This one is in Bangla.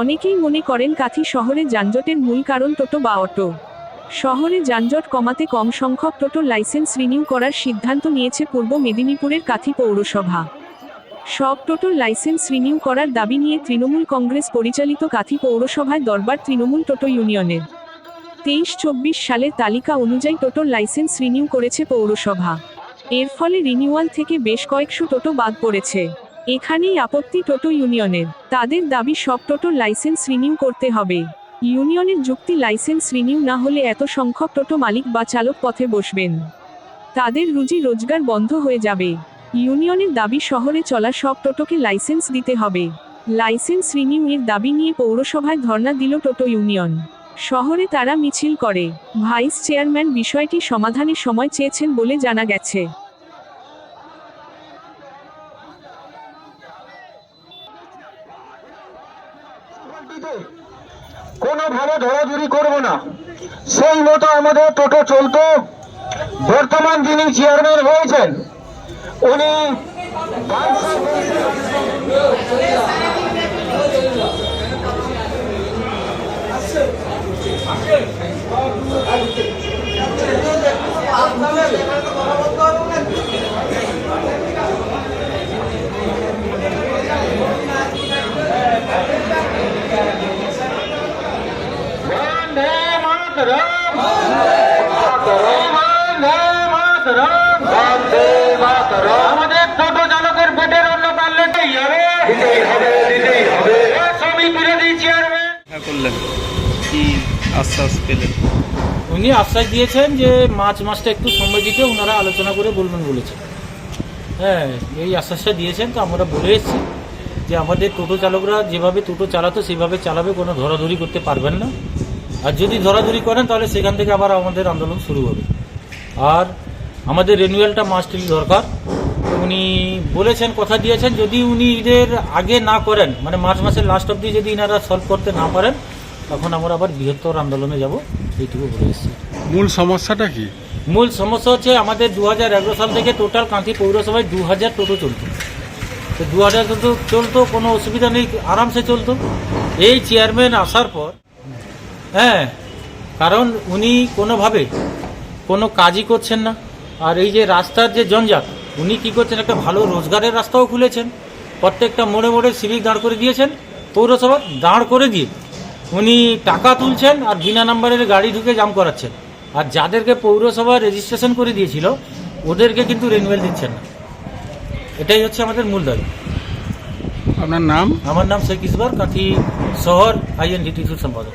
অনেকেই মনে করেন কাথি শহরে যানজটের মূল কারণ টোটো বা অটো। শহরে যানজট কমাতে কম সংখ্যক টোটো লাইসেন্স রিনিউ করার সিদ্ধান্ত নিয়েছে পূর্ব মেদিনীপুরের কাথি পৌরসভা। সব টোটোর লাইসেন্স রিনিউ করার দাবি নিয়ে তৃণমূল কংগ্রেস পরিচালিত কাথি পৌরসভায় দরবার তৃণমূল টোটো ইউনিয়নের। তেইশ চব্বিশ সালের তালিকা অনুযায়ী টোটোর লাইসেন্স রিনিউ করেছে পৌরসভা। এর ফলে রিনিউয়াল থেকে বেশ কয়েকশো টোটো বাদ পড়েছে। এখানেই আপত্তি টোটো ইউনিয়নের। তাদের দাবি, সব টোটোর লাইসেন্স রিনিউ করতে হবে। ইউনিয়নের যুক্তি, লাইসেন্স রিনিউ না হলে এত সংখ্যক টোটো মালিক বা চালক পথে বসবেন। তাদের রুজি রোজগার বন্ধ হয়ে যাবে। ইউনিয়নের দাবি, শহরে চলা সব টোটোকে লাইসেন্স দিতে হবে। লাইসেন্স রিনিউ এর দাবি নিয়ে পৌরসভায় ধর্ণা দিল টোটো ইউনিয়ন। শহরে তারা মিছিল করে। ভাইস চেয়ারম্যান বিষয়টি সমাধানের সময় চেয়েছেন বলে জানা গেছে। কোনোভাবে ধরাধরি করব না। সেই মতো আমাদের টোটো চলতো। বর্তমান যিনি চেয়ারম্যান হয়েছেন, উনি বন্দে উনি আশ্বাস দিয়েছেন যে মার্চ মাসটা একটু সময় দিতে ওনারা আলোচনা করে বলবেন বলেছেন। হ্যাঁ এই আশ্বাসটা দিয়েছেন, তো আমরা বলে এসেছি যে আমাদের টোটো চালকরা যেভাবে টোটো চালাতো, সেভাবে চালাবে, কোনো ধরাধরি করতে পারবেন না। আর যদি ধরাধরি করেন তাহলে সেখান থেকে আবার আমাদের আন্দোলন শুরু হবে। আর আমাদের রেনুয়ালটা মাস্টলি দরকার। উনি বলেছেন কথা দিয়েছেন যদি উনি ঈদের আগে না করেন মানে মার্চ মাসের লাস্ট অব্দি যদি ইনারা সলভ করতে না পারেন তখন আমরা আবার বৃহত্তর আন্দোলনে যাব এইটুকু বলে এসেছি। মূল সমস্যাটা কি? মূল সমস্যা হচ্ছে আমাদের দু হাজার এগারো সাল থেকে টোটাল কাঁথি পৌরসভায় দু হাজার টোটো চলতো। তো দু হাজার টোটো চলতো কোনো অসুবিধা নেই আরামসে চলতো। এই চেয়ারম্যান আসার পর হ্যাঁ কারণ উনি কোনোভাবে কোনো কাজই করছেন না। আর এই যে রাস্তার যে জঞ্জাট উনি কি করছেন একটা ভালো রোজগারের রাস্তাও খুলেছেন। প্রত্যেকটা মোড়ে মোড়ে সিভিক দাঁড় করে দিয়েছেন পৌরসভা দাঁড় করে দিয়ে। উনি টাকা তুলছেন আর বিনা নাম্বারের গাড়ি ঢুকে জাম করাচ্ছেন। আর যাদেরকে পৌরসভা রেজিস্ট্রেশন করে দিয়েছিল ওদেরকে কিন্তু রেনুয়াল দিচ্ছেন না। এটাই হচ্ছে আমাদের মূল দাবি। আপনার নাম? আমার নাম শেখ ইসবার কাঁথি শহর আইএনডিটিসির সম্পাদক।